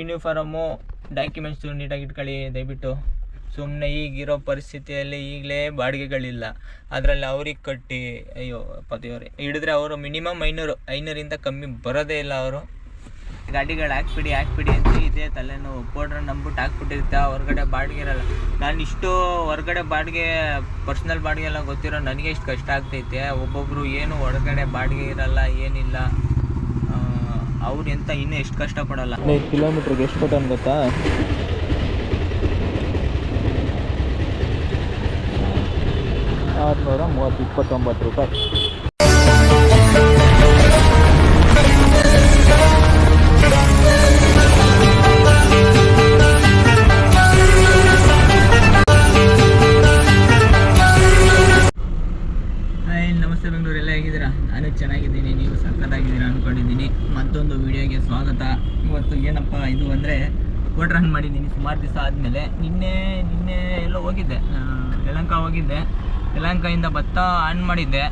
Uniform documents ನೀಟಾಗಿ ಇಟ್ಕೊಳ್ಳಿ, ದಯವಿಟ್ಟು. ಸುಮ್ಮನೆ ಈಗಿರೋ ಪರಿಸ್ಥಿತಿಯಲ್ಲಿ ಈಗಲೇ ಬಾಡಿಗೆಗಳಿಲ್ಲ. ಅದರಲ್ಲಿ ಅವ್ರಿಗೆ ಕಟ್ಟಿ, ಅಯ್ಯೋ, ಪತಿಯವ್ರೆ. ಹಿಡಿದ್ರೆ ಅವರು ಮಿನಿಮಮ್ ಐನೂರು, ಐನೂರಿಂದ ಕಮ್ಮಿ ಬರೋದೇ ಇಲ್ಲ ಅವರು. ಗಾಡಿಗಳು ಹಾಕ್ಬಿಡಿ ಹಾಕ್ಬಿಡಿ ಅಂತ ಇದೆ ತಲೆನೋವು. ಪೌಡ್ರ್ ನಂಬಿಟ್ಟು ಹಾಕ್ಬಿಟ್ಟಿರ್ತ ಹೊರಗಡೆ ಬಾಡಿಗೆ ಇರಲ್ಲ. ನಾನು ಇಷ್ಟು ಹೊರಗಡೆ ಬಾಡಿಗೆ, ಪರ್ಸ್ನಲ್ ಬಾಡಿಗೆ ಎಲ್ಲ ಗೊತ್ತಿರೋ, ನನಗೆ ಇಷ್ಟು ಕಷ್ಟ ಆಗ್ತೈತೆ. ಒಬ್ಬೊಬ್ಬರು ಏನು ಹೊರಗಡೆ ಬಾಡಿಗೆ ಇರಲ್ಲ, ಏನಿಲ್ಲ. ಅವ್ರು ಎಂತ ಇನ್ನೂ ಎಷ್ಟು ಕಷ್ಟಪಡಲ್ಲ ಹದಿನೈದು ಕಿಲೋಮೀಟ್ರಿಗೆ ಎಷ್ಟು ಕೊಟ್ಟನ್ ಗೊತ್ತಾ? ಆರುನೂರ ಮೂವತ್ತು ಇಪ್ಪತ್ತೊಂಬತ್ತು ರೂಪಾಯಿ. ಆದಮೇಲೆ ನಿನ್ನೆ ನಿನ್ನೆ ಎಲ್ಲೋ ಹೋಗಿದ್ದೆ. ಯಲಂಕ ಹೋಗಿದ್ದೆ. ಯಲಹಂಕದಿಂದ ಭತ್ತ ಆನ್ ಮಾಡಿದ್ದೆ.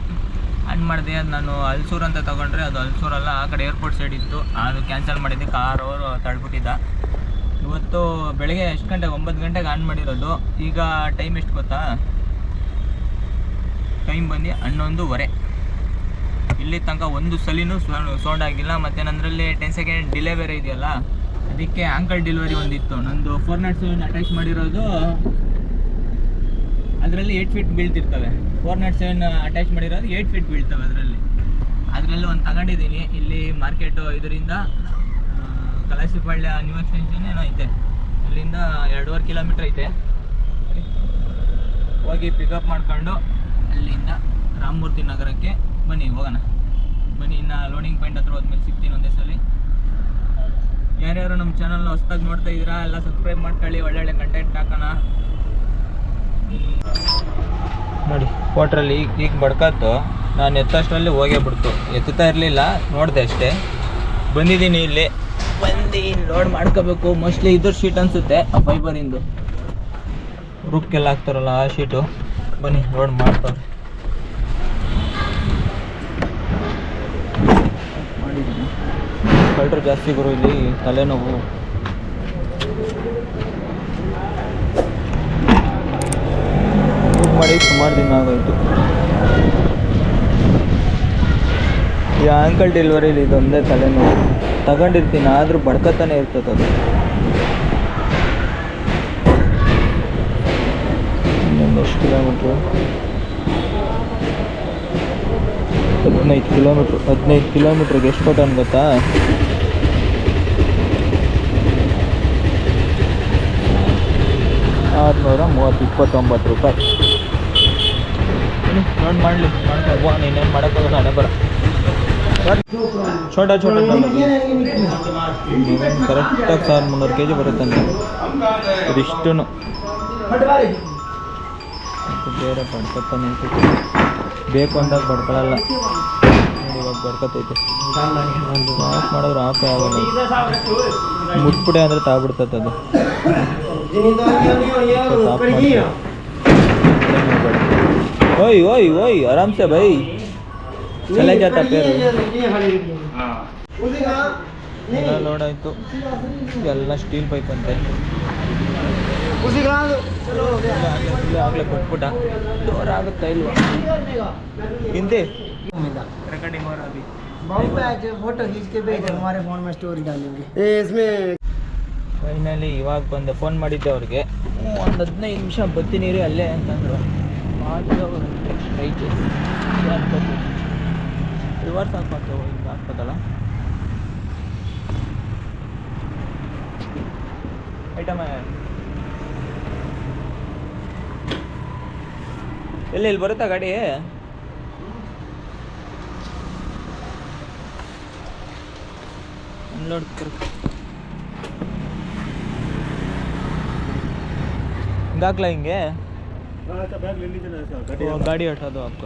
ಆನ್ ಮಾಡಿದೆ, ಅದು ನಾನು ಹಲ್ಸೂರು ಅಂತ ತೊಗೊಂಡ್ರೆ ಅದು ಹಲ್ಸೂರಲ್ಲ ಆ ಕಡೆ ಏರ್ಪೋರ್ಟ್ ಸೈಡ್ ಇತ್ತು. ಅದು ಕ್ಯಾನ್ಸಲ್ ಮಾಡಿದ್ದೆ, ಕಾರ್ ಅವರು ತಳ್ಬಿಟ್ಟಿದ್ದ. ಇವತ್ತು ಬೆಳಗ್ಗೆ ಎಷ್ಟು ಗಂಟೆಗೆ? ಒಂಬತ್ತು ಗಂಟೆಗೆ ಆನ್ ಮಾಡಿರೋದು. ಈಗ ಟೈಮ್ ಎಷ್ಟು ಗೊತ್ತಾ? ಟೈಮ್ ಬಂದು ಹನ್ನೊಂದುವರೆ. ಇಲ್ಲಿ ತನಕ ಒಂದು ಸಲಿನೂ ಸೌಂಡ್ ಆಗಿಲ್ಲ. ಮತ್ತು ನಂದರಲ್ಲಿ ಟೆನ್ ಸೆಕೆಂಡ್ ಡಿಲೇ ಬೇರೆ ಇದೆಯಲ್ಲ? ಅದಕ್ಕೆ ಆಂಕಲ್ ಡೆಲಿವರಿ ಒಂದಿತ್ತು. ನಂದು ಫೋರ್ ನಾಟ್ ಸೆವೆನ್ ಅಟ್ಯಾಚ್ ಮಾಡಿರೋದು ಅದರಲ್ಲಿ ಏಟ್ ಫೀಟ್ ಬೀಳ್ತಿರ್ತವೆ ಫೋರ್ ನಾಟ್ ಸೆವೆನ್ ಅಟ್ಯಾಚ್ ಮಾಡಿರೋದು ಏಟ್ ಫೀಟ್ ಬೀಳ್ತವೆ ಅದರಲ್ಲಿ. ಅದರಲ್ಲಿ ಒಂದು ತಗೊಂಡಿದ್ದೀನಿ. ಇಲ್ಲಿ ಮಾರ್ಕೆಟು ಇದರಿಂದ ಕಲಾಸಿಪಾಳ್ಯ ನ್ಯೂ ಎಕ್ಸ್ಟೆನ್ಷನ್ ಏನೋ ಐತೆ. ಇಲ್ಲಿಂದ ಎರಡೂವರೆ ಕಿಲೋಮೀಟ್ರ್ ಐತೆ. ಹೋಗಿ ಪಿಕಪ್ ಮಾಡ್ಕೊಂಡು ಅಲ್ಲಿಂದ ರಾಮಮೂರ್ತಿ ನಗರಕ್ಕೆ ಬನ್ನಿ, ಹೋಗೋಣ. ಬನ್ನಿ, ಇನ್ನು ಲೋಡಿಂಗ್ ಪಾಯಿಂಟ್ ಹತ್ರ ಹೋದ್ಮೇಲೆ ಸಿಗ್ತೀನಿ ಒಂದೇ ಸಲ. ಯಾರ್ಯಾರು ನಮ್ಮ ಚಾನಲ್ನ ಹೊಸ್ದಾಗಿ ನೋಡ್ತಾ ಇದ್ದೀರಾ ಎಲ್ಲ ಸಬ್ಸ್ಕ್ರೈಬ್ ಮಾಡ್ಕೊಳ್ಳಿ ಒಳ್ಳೊಳ್ಳೆ ಕಂಟೆಂಟ್ ಹಾಕೋಣ. ನೋಡಿ ಕ್ವಾಟ್ರಲ್ಲಿ ಈಗ ಈಗ ಬಡ್ಕತ್ತು. ನಾನು ಎತ್ತಷ್ಟರಲ್ಲಿ ಹೋಗೇ ಬಿಡ್ತು ಎತ್ತುತ್ತಾ ಇರಲಿಲ್ಲ ನೋಡಿದೆ ಅಷ್ಟೇ. ಬಂದಿದ್ದೀನಿ ಇಲ್ಲಿ. ಬಂದು ಲೋಡ್ ಮಾಡ್ಕೋಬೇಕು. ಮೋಸ್ಟ್ಲಿ ಇದ್ರ ಶೀಟ್ ಅನಿಸುತ್ತೆ ಆ ಫೈಬರಿಂದು ರುಕ್ಕೆಲ್ಲ ಹಾಕ್ತಾರಲ್ಲ ಆ ಶೀಟು ಬನ್ನಿ ಲೋಡ್ ಮಾಡ್ತಾರೆ ಕಳ್ಳರು ಜಾಸ್ತಿ ಗುರು ಇಲ್ಲಿ, ತಲೆನೋವು. ಬುಕ್ ಮಾಡಿ ಸುಮಾರು ದಿನ ಆಗೋಯ್ತು. ಈ ಆಂಕಲ್ ಡೆಲಿವರಿಲಿ ಇದೊಂದೇ ತಲೆನೋವು. ತಗೊಂಡಿರ್ತೀನಿ, ಆದರೂ ಬಡ್ಕತ್ತಾನೆ ಇರ್ತದೆ ಅದು. ಇನ್ನೊಂದು ಎಷ್ಟು ಕಿಲೋಮೀಟ್ರು ಹದಿನೈದು ಕಿಲೋಮೀಟ್ರ್ ಹದಿನೈದು ಕಿಲೋಮೀಟ್ರಿಗೆ ಎಷ್ಟು ಕೊಟ್ಟನ್ ಗೊತ್ತಾ ಆರುನೂರ ಮೂವತ್ತು ಇಪ್ಪತ್ತೊಂಬತ್ತು ರೂಪಾಯಿ ನೋಡಿ ಮಾಡಲಿ ಮಾಡ್ಕೊ ನೀನೇನು ಮಾಡೋಕ್ಕಾಗಲ್ಲ ಹಣೆ ಬರ. ಛೋಟ ಛೋಟ ಕರೆಕ್ಟಾಗಿ ಸಾವಿರ ಮುನ್ನೂರು ಕೆ ಜಿ ಬರುತ್ತೆ ಇದಿಷ್ಟು ಬೇರೆ ಬಡ್ಕೊತ ನಿಂತು ಬೇಕು ಅಂದಾಗ ಬಡ್ಕೊಳ್ಳಲ್ಲ ನೋಡಿ ಇವಾಗ ಬಡ್ಕೊತೈತೆ. ಆಫ್ ಮಾಡಿದ್ರೆ ಆಫೇ ಆಗಲ್ಲ. ಮುಟ್ಬಿಡೆ ಅಂದರೆ ತಾಗ್ಬಿಡ್ತೈತೆ ಅದು. वही वही वही आराम से भाई। चले जाता पैर। लोड आयतु ಎಲ್ಲ ಸ್ಟೀಲ್ ಪೈಪ್ ಅಂತೆ ಆಗಲೇ ಕೊಟ್ಬಿಟ್ಟ ಜೋರ ಆಗುತ್ತಾ ಇಲ್ವಾ ಹಿಂದೆ ರೆಕಾರ್ಡಿಂಗ್ और अभी। बहुत फ़ोटो खींच के भेज हमारे फ़ोन में स्टोरी डालेंगे। इसमें ಫೈನಲಿ ಇವಾಗ ಬಂದೆ. ಫೋನ್ ಮಾಡಿದ್ದೆ ಅವ್ರಿಗೆ. ಒಂದು ಹದಿನೈದು ನಿಮಿಷ ಬರ್ತೀನಿ ರೀ ಅಲ್ಲೇ ಅಂತಂದ್ರು. ಸ್ಟ್ರೈಟ್ ರಿವರ್ಸ್ ಹಾಕ್ಬೇಕು ಹಿಂಗೆ ಹಾಕ್ಬೇಕಲ್ಲ ಐಟಮ್ ಎಲ್ಲಿ, ಇಲ್ಲಿ ಬರುತ್ತಾ ಗಾಡಿ? ಅನ್ಲೋಡ್ ಹಿಂಗಾಕ್ಲ ಹಿಂಗೆ? ಗಾಡಿ ಹಟ್ಟೋದು ಅಪ್ಪ.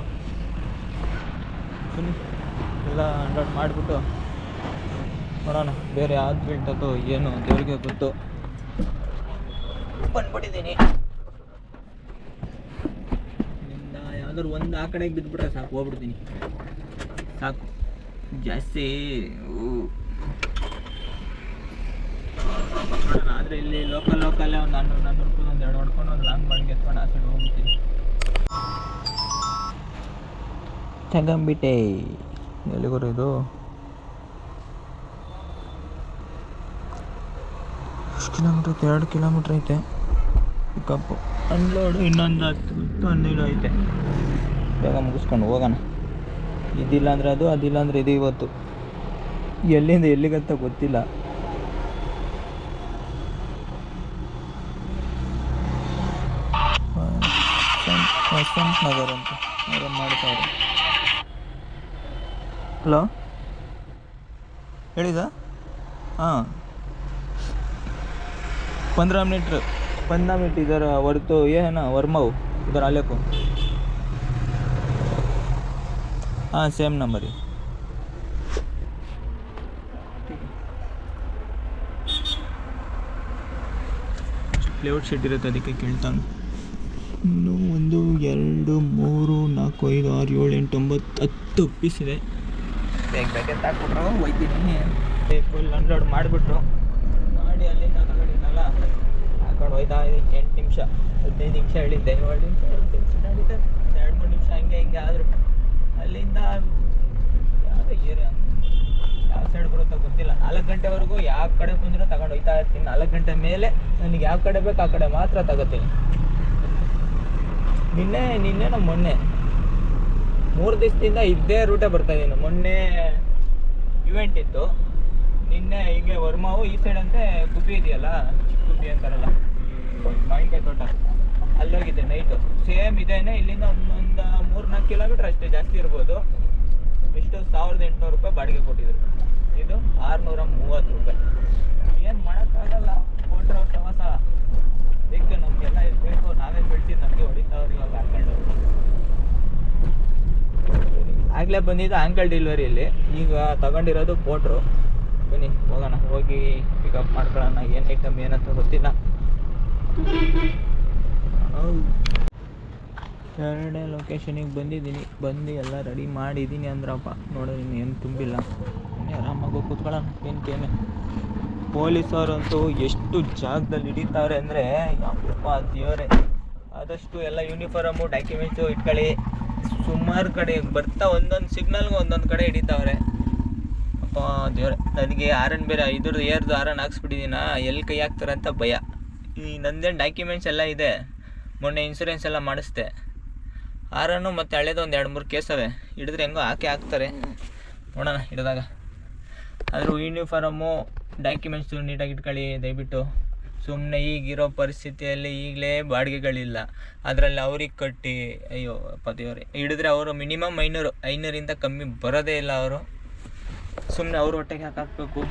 ಎಲ್ಲ ಅಂಡಾಟ್ ಮಾಡಿಬಿಟ್ಟು ನೋಡೋಣ ಬೇರೆ ಯಾವ್ದು ಬೀಳ್ತದೋ ಏನು ದೇವ್ರಿಗೆ ಗೊತ್ತು. ಬಂದ್ಬಿಟ್ಟಿದ್ದೀನಿ. ಯಾವ್ದಾದ್ರು ಒಂದು ಆ ಕಡೆಗೆ ಬಿದ್ದುಬಿಟ್ರೆ ಸಾಕು ಹೋಗ್ಬಿಡ್ತೀನಿ. ಸಾಕು. ಜಾಸ್ತಿ. ನೋಡೋಣ ಆದರೆ ಇಲ್ಲಿ ಲೋಕಲ್ ಲೋಕಲ್ಲೇ ಒಂದು ನಾನ್ನೂರು ನಾನ್ನೂರು ರೂಪಾಯಿ ಒಂದು ಎರಡು ಹೊಡ್ಕೊಂಡು ಒಂದು ಲಾಂಗ್ ಬಾಡಿಗೆ ಎತ್ಕೊಂಡು ಆ ಸೈಡ್ ಹೋಗ್ಬಿಡ್ತೀನಿ. ತಗೊಂಬಿಟ್ಟೆ ಎಲ್ಲಿಗೋರು ಇದು? ಎಷ್ಟು ಕಿಲೋಮೀಟ್ರ್ ಐತೆ ಎರಡು ಕಿಲೋಮೀಟ್ರ್ ಐತೆ. ಪಿಕಪ್ಪು ಅನ್ಲೋಡು ಇನ್ನೊಂದು ಹತ್ತು ಹತ್ತು ಹನ್ನೆರಡು ಐತೆ. ಬೇಗ ಮುಗಿಸ್ಕೊಂಡು ಹೋಗೋಣ. ಇದಿಲ್ಲ ಅಂದರೆ ಅದು ಅದಿಲ್ಲ ಅಂದರೆ ಇದು ಇವತ್ತು. ಎಲ್ಲಿಂದ ಎಲ್ಲಿಗಂತ ಗೊತ್ತಿಲ್ಲ. ವಸಂತ್ ವಸಂತ್ ನಗರ್ ಅಂತ ಅವ್ರು ಮಾಡ್ತಾರೆ ಹಲೋ ಹೇಳಿದ ಹಾಂ पंद्रह मिनट पंद्रह मिनट इधर वर तो ये है ना वर्माऊ इधर आले को हाँ सेम नंबर है ಪ್ಲೇಔಟ್ ಶೆಡ್ ಇರುತ್ತೆ ಅದಕ್ಕೆ ಕೇಳ್ತಾನೆ ಇನ್ನು ಒಂದು ಎರಡು ಮೂರು ನಾಲ್ಕು ಐದು ಆರು ಏಳು ಎಂಟು ಒಂಬತ್ತು ಹತ್ತು ಪೀಸ್ ಇದೆ. ಬೇಗ ಬೇಗ ತಾಕ್ಬಿಟ್ರು ಒಯ್ತೀನಿ ಫುಲ್ ಅನ್ಲೋಡ್ ಮಾಡಿಬಿಟ್ರು. ಮಾಡಿ ಅಲ್ಲಿಂದ ತಗೊಂಡಿದ್ನಲ್ಲ ಹಾಕೊಂಡು ಹೋಯ್ತಾ ಎಂಟು ನಿಮಿಷ ಹದಿನೈದು ನಿಮಿಷ ಹೇಳಿದ್ದೆ. ಏಳು ನಿಮಿಷ ಎರಡು ನಿಮಿಷ ನಡೀತೆ ಎರಡು ಮೂರು ನಿಮಿಷ ಹಂಗೆ ಹಿಂಗೆ ಆದರು. ಅಲ್ಲಿಂದ ಯಾವುದೇ ಏರಿಯಾ ಯಾವ ಸೈಡ್ ಬರುತ್ತೋ ಗೊತ್ತಿಲ್ಲ. ನಾಲ್ಕು ಗಂಟೆವರೆಗೂ ಯಾವ ಕಡೆ ಬಂದರೂ ತಗೊಂಡು ಹೋಯ್ತಾ ಇರ್ತೀನಿ. ನಾಲ್ಕು ಗಂಟೆ ಮೇಲೆ ನನಗೆ ಯಾವ ಕಡೆ ಬೇಕು ಆ ಕಡೆ ಮಾತ್ರ ತಗೋತೀನಿ. ನಿನ್ನೆ ನಿನ್ನೆ ನಮ್ಮ ಮೊನ್ನೆ. ಮೂರು ದಿವಸದಿಂದ ಇದ್ದೇ ರೂಟೇ ಬರ್ತಾ ಇದ್ದೀನಿ ಮೊನ್ನೆ ಇವೆಂಟ್ ಇತ್ತು. ನಿನ್ನೆ ಹೀಗೆ ವರ್ಮಾವು ಈ ಸೈಡ್ ಅಂತೆ ಗುಬ್ಬಿ ಇದೆಯಲ್ಲ ಚಿಕ್ಕ ಗುಬ್ಬಿ ಅಂತಾರಲ್ಲ, ಮಾವಿನಕಾಯಿ ತೋಟ. ಅಲ್ಲೋಗಿದ್ದೆ ನೈಟು ಸೇಮ್ ಇದೇನೆ, ಇಲ್ಲಿಂದ ಒಂದೊಂದು ಮೂರು ನಾಲ್ಕು ಕಿಲೋಮೀಟ್ರ್ ಅಷ್ಟೇ ಜಾಸ್ತಿ ಇರ್ಬೋದು. ಇಷ್ಟು ಸಾವಿರದ ಎಂಟುನೂರು ರೂಪಾಯಿ ಬಾಡಿಗೆ ಕೊಟ್ಟಿದ್ರು. ಇದು ಆರುನೂರ ಮೂವತ್ತು ರೂಪಾಯಿ. ಏನು ಮಾಡೋಕ್ಕಾಗಲ್ಲ. ಕೋಟ್ರ ಪ್ರವಾಸ ಅದಕ್ಕೆ ನಮಗೆಲ್ಲ ಇರಬೇಕು, ನಾವೇ ಬೆಳೆಸಿ ನಮಗೆ ಹೊಡಿತಾವ್ರು ಇವಾಗ ಹಾಕೊಂಡು ಆಗಲೇ ಬಂದಿದ್ದು ಆಂಕಲ್ ಡೆಲಿವರಿಯಲ್ಲಿ ಈಗ ತಗೊಂಡಿರೋದು ಪೋಟ್ರು ಬನ್ನಿ, ಹೋಗೋಣ. ಹೋಗಿ ಪಿಕಪ್ ಮಾಡ್ಕೊಳ್ಳೋಣ. ಏನು ಐಟಮ್ ಏನಂತ ಗೊತ್ತಿಲ್ಲ. ಎರಡನೇ ಲೊಕೇಶನಿಗೆ ಬಂದಿದ್ದೀನಿ. ಬಂದು ಎಲ್ಲ ರೆಡಿ ಮಾಡಿದ್ದೀನಿ ಅಂದ್ರಪ್ಪ. ನೋಡೋ ಏನು ತುಂಬಿಲ್ಲ. ಆರಾಮಾಗಿ ಕೂತ್ಕೊಳ್ಳೋಣ. ಕೇಮೆ ಪೊಲೀಸವರಂತೂ ಎಷ್ಟು ಜಾಗದಲ್ಲಿ ಹಿಡಿತಾವ್ರೆ ಅಂದರೆ, ಯಪ್ಪ ದೇವರೇ. ಆದಷ್ಟು ಎಲ್ಲ ಯೂನಿಫಾರಮು ಡಾಕ್ಯುಮೆಂಟ್ಸು ಇಟ್ಕೊಳ್ಳಿ. ಸುಮಾರು ಕಡೆ ಬರ್ತಾ ಒಂದೊಂದು ಸಿಗ್ನಲ್ಗೆ ಒಂದೊಂದು ಕಡೆ ಹಿಡಿತಾವ್ರೆ. ಅಪ್ಪ ದೇವ್ರೆ, ನನಗೆ ಆರನ್ ಬೇರೆ, ಇದ್ರದ್ದು ಏರ್ದು ಆರನ್ ಹಾಕ್ಸ್ಬಿಟ್ಟಿದ್ದೀನ ಎಲ್ಲಿ ಕೈ ಹಾಕ್ತಾರೆ ಅಂತ ಭಯ. ಈ ನಂದೇನು ಡಾಕ್ಯುಮೆಂಟ್ಸ್ ಎಲ್ಲ ಇದೆ, ಮೊನ್ನೆ ಇನ್ಸೂರೆನ್ಸ್ ಎಲ್ಲ ಮಾಡಿಸ್ದೆ. ಆರನ್ನು ಮತ್ತು ಹಳೇದು ಒಂದು ಎರಡು ಮೂರು ಕೇಸವೆ ಹಿಡಿದ್ರೆ ಹೆಂಗೋ ಹಾಕಿ ಹಾಕ್ತಾರೆ. ನೋಡೋಣ, ಹಿಡಿದಾಗ. ಆದರೂ ಯೂನಿಫಾರಮು ಡಾಕ್ಯುಮೆಂಟ್ಸು ನೀಟಾಗಿ ಇಟ್ಕೊಳ್ಳಿ, ದಯವಿಟ್ಟು. ಸುಮ್ಮನೆ ಈಗಿರೋ ಪರಿಸ್ಥಿತಿಯಲ್ಲಿ ಈಗಲೇ ಬಾಡಿಗೆಗಳಿಲ್ಲ. ಅದರಲ್ಲಿ ಅವ್ರಿಗೆ ಕಟ್ಟಿ ಅಯ್ಯೋ ಪತಿಯವ್ರೆ ಹಿಡಿದ್ರೆ ಅವರು ಮಿನಿಮಮ್ ಐನೂರು ಐನೂರಿಂದ ಕಮ್ಮಿ ಬರೋದೇ ಇಲ್ಲ ಅವರು. ಸುಮ್ಮನೆ ಅವ್ರ ಹೊಟ್ಟೆಗೆ ಹಾಕಾಕ್ಬೇಕು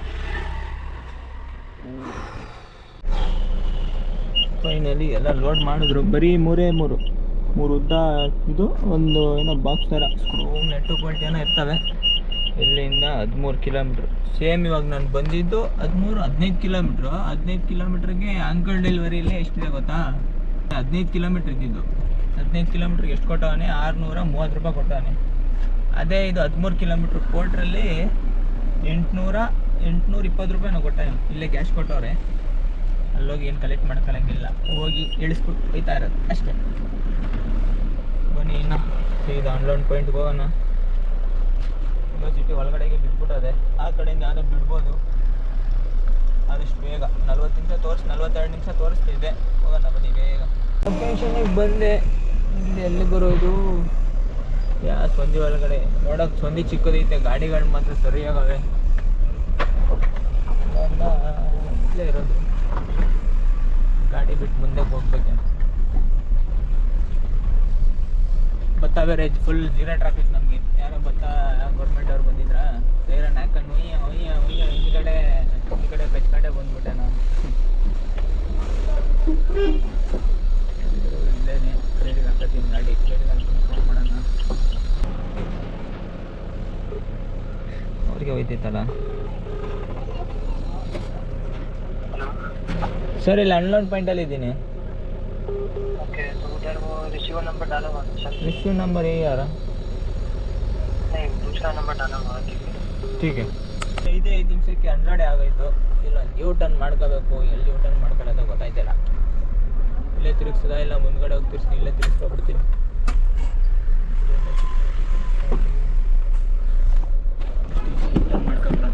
ಫೈನಲಿ ಎಲ್ಲ ಲೋಡ್ ಮಾಡಿದ್ರು. ಬರೀ ಮೂರೇ ಮೂರು. ಮೂರು ಉದ್ದ ಇದು ಒಂದು ಏನೋ ಬಾಕ್ಸ್ ಥರ. ಸ್ಕ್ರೂ ನೆಟ್ಟು ಕ್ವಾಲಿಟಿ ಏನೋ ಇರ್ತವೆ. ಇಲ್ಲಿಂದ ಹದಿಮೂರು ಕಿಲೋಮೀಟ್ರ್. ಸೇಮ್ ಇವಾಗ ನಾನು ಬಂದಿದ್ದು ಹದಿಮೂರು, ಹದಿನೈದು ಕಿಲೋಮೀಟ್ರು. ಹದಿನೈದು ಕಿಲೋಮೀಟ್ರಿಗೆ ಅಂಕಲ್ ಡೆಲಿವರಿಯಲ್ಲಿ ಎಷ್ಟಿದೆ ಗೊತ್ತಾ? ಹದಿನೈದು ಕಿಲೋಮೀಟ್ರ್ ಇದ್ದಿದ್ದು. ಹದಿನೈದು ಕಿಲೋಮೀಟ್ರಿಗೆ ಎಷ್ಟು ಕೊಟ್ಟವನೆ? ಆರುನೂರ ಮೂವತ್ತು ರೂಪಾಯಿ ಕೊಟ್ಟವನೆ. ಅದೇ ಇದು ಹದಿಮೂರು ಕಿಲೋಮೀಟ್ರ್ ಕೋಟ್ರಲ್ಲಿ ಎಂಟುನೂರ ಎಂಟುನೂರ ಇಪ್ಪತ್ತು ರೂಪಾಯಿನೂ ಕೊಟ್ಟೆ ಇಲ್ಲೇ ಕ್ಯಾಶ್ ಕೊಟ್ಟವ್ರೆ. ಅಲ್ಲೋಗಿ ಏನು ಕಲೆಕ್ಟ್ ಮಾಡ್ಕೊಳಂಗಿಲ್ಲ. ಹೋಗಿ ಇಳಿಸ್ಬಿಟ್ಟು ಹೋಯ್ತಾ ಇರೋದು. ಅಷ್ಟೇ. ಬನ್ನಿ ಇನ್ನು. ಇದು ಆನ್ಲೈನ್ ಪಾಯಿಂಟ್ಗೆ ಹೋಗೋಣ. ಯೂನಿವರ್ಸಿಟಿ ಒಳಗಡೆಗೆ ಬಿಟ್ಬಿಟ್ಟದೆ. ಆ ಕಡೆಯಿಂದ ಯಾವುದೋ ಬಿಡ್ಬೋದು. ಆದಷ್ಟು ಬೇಗ. ನಲ್ವತ್ತು ನಿಮಿಷ ತೋರಿಸಿ, ನಲ್ವತ್ತೆರಡು ನಿಮಿಷ ತೋರಿಸ್ತಿದ್ದೆ ಹೋಗೋಣ ಬನ್ನಿ ಬೇಗ. ಲೊಕೇಶನಿಗೆ ಬಂದೆ. ಇಲ್ಲಿ ಎಲ್ಲಿ ಬರೋದು? ಯಾ ಸಂಧಿ ಒಳಗಡೆ. ನೋಡೋಕೆ ಸಂಧಿ ಚಿಕ್ಕದೈತೆ. ಗಾಡಿಗಳು ಮಾತ್ರ ಸರಿಯಾಗವೆ. ಇಲ್ಲೇ ಇರೋದು. ಗಾಡಿ ಬಿಟ್ಟು ಮುಂದೆ ಹೋಗ್ಬೇಕೆ. ಬತ್ತಾವೆ ರೇಜ್. ಫುಲ್ ಜೀರೋ ಟ್ರಾಫಿಕ್ ನಮಗೆ ಯಾರೋ ಬರ್ತಾ ಗೌರ್ಮೆಂಟ್ ಅವ್ರು ಬಂದಿದ್ರ ಬೇರೆ ನಾಲ್ಕನ್ನು ಹಿಂದ್ಗಡೆ ಹಿಂದ್ಗಡೆ ಕಚ್ಕೊಂಡೆ ಬಂದ್ಬಿಟ್ಟೆ ನಾನು. ಇಲ್ಲೇನೆ ಲೇಡಿಗೆ ಹಾಕತ್ತೀನಿ ಗಾಡಿ ಲೇಡಿಗೆ ಹಾಕ್ತೀನಿ ಫೋನ್ ಮಾಡೋಣ. ಅವ್ರಿಗೆ ಹೋಯ್ತಿತ್ತಲ್ಲ? ಸರ್ ಇಲ್ಲಿ ಅನ್ಲೋನ್ ಪಾಯಿಂಟಲ್ಲಿ ಇದ್ದೀನಿ. ರಿಸೀವ್ ನಂಬರ್ ಯಾರ? दूसरा नंबर डाला हुआ है ठीक है ठीक है ಐದೇ ಐದು ನಿಮಿಷಕ್ಕೆ ಹಂಡ್ರೆಡ್ ಆಗೋಯ್ತು ಇಲ್ಲ ಯೂ ಟರ್ನ್ ಮಾಡ್ಕೋಬೇಕು ಎಲ್ಲಿ ಯೂ ಟರ್ನ್ ಮಾಡ್ಕೊಳ್ಳೋದು ಗೊತ್ತಾಯ್ತಿಲ್ಲ ಇಲ್ಲೇ ತಿರುಗಿಸೋದ ಇಲ್ಲ ಮುಂದ್ಗಡೆ ಹೋಗಿ ತಿರ್ಸಿ ಇಲ್ಲೇ ತಿರ್ಸ್ಕೊಬಿಡ್ತೀನಿ U-turn ಮಾಡ್ಕೊಂಬಿಡೋಣ.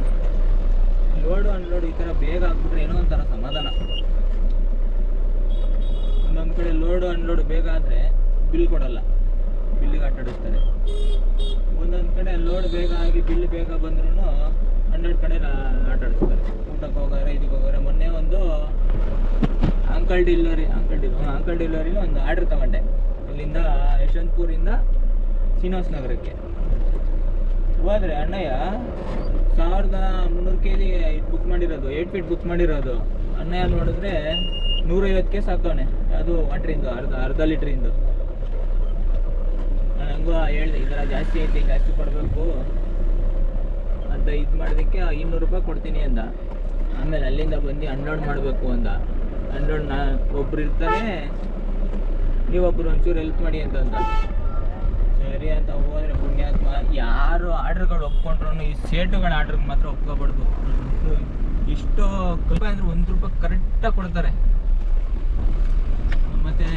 ಲೋಡು ಅನ್ಲೋಡು ಈ ಥರ ಬೇಗ ಆಗ್ಬಿಟ್ರೆ ಏನೋ ಒಂಥರ ಸಮಾಧಾನ ಒಂದೊಂದು ಕಡೆ ಲೋಡು ಅನ್ಲೋಡು ಬೇಗ ಆದರೆ ಬಿಲ್ ಕೊಡಲ್ಲ ಬಿಲ್ಲಿಗೆ ಆಟ ಆಡಿಸ್ತಾರೆ ಒಂದೊಂದು ಕಡೆ ಲೋಡ್ ಬೇಗ ಆಗಿ ಬಿಲ್ ಬೇಗ ಬಂದ್ರೂ ಹಂಡ್ರೆಡ್ ಕಡೆ ಆಟಾಡ್ತಾರೆ ಆಡಿಸ್ತಾರೆ. ಊಟಕ್ಕೆ ಹೋಗೋರೆ ಇದಕ್ಕೆ ಹೋಗೋರೆ. ಮೊನ್ನೆ ಒಂದು ಅಂಕಲ್ ಡಿಲ್ಲರಿ ಅಂಕಲ್ ಡಿಲ್ ಅಂಕಲ್ ಡಿಲ್ವರಿ ಒಂದು ಆರ್ಡ್ರ್ ತಗೊಂಡೆ. ಇಲ್ಲಿಂದ ಯಶವಂತಪುರಿಂದ ಶ್ರೀನಿವಾಸ ನಗರಕ್ಕೆ. ಹೋದ್ರೆ ಅಣ್ಣಯ್ಯ, ಸಾವಿರದ ಮುನ್ನೂರು ಕೆ ಜಿ ಬುಕ್ ಮಾಡಿರೋದು ಏಟ್ ಫೀಟ್ ಬುಕ್ ಮಾಡಿರೋದು. ಅಣ್ಣಯ್ಯ ನೋಡಿದ್ರೆ ನೂರೈವತ್ತಕ್ಕೆ ಸಾಕವನೆ. ಅದು ವಾಟ್ರಿಂದು ಅರ್ಧ ಅರ್ಧ ಲೀಟ್ರಿಂದು ನಾನು ಹೇಳಿದೆ, ಈ ಥರ ಜಾಸ್ತಿ ಐತೆ, ಜಾಸ್ತಿ ಕೊಡಬೇಕು ಅಂತ ಇದು ಮಾಡೋದಕ್ಕೆ ಇನ್ನೂರು ರೂಪಾಯಿ ಕೊಡ್ತೀನಿ ಅಂದ. ಆಮೇಲೆ ಅಲ್ಲಿಂದ ಬಂದು ಅನ್ಲೋಡ್ ಮಾಡಬೇಕು ಅಂದ. ಅನ್ಲೋಡ್ ನಾ, ಒಬ್ರು ಇರ್ತಾರೆ, ನೀವೊಬ್ರು ಒಂಚೂರು ಹೆಲ್ಪ್ ಮಾಡಿ ಅಂತ ಅಂದ. ಸರಿ ಅಂತ ಹೋದ್ರೆ ಪುಣ್ಯಾತ್ಮ, ಯಾರು ಆರ್ಡ್ರ್ಗಳು ಒಪ್ಕೊಂಡ್ರು ಈ ಸೇಟುಗಳ ಆರ್ಡ್ರಿಗೆ ಮಾತ್ರ ಒಪ್ಕೋಬಾರ್ದು. ಇಷ್ಟು ರೂಪಾಯಿ ಅಂದ್ರೆ ಒಂದು ರೂಪಾಯಿ ಕರೆಕ್ಟಾಗಿ ಕೊಡ್ತಾರೆ ಮತ್ತೆ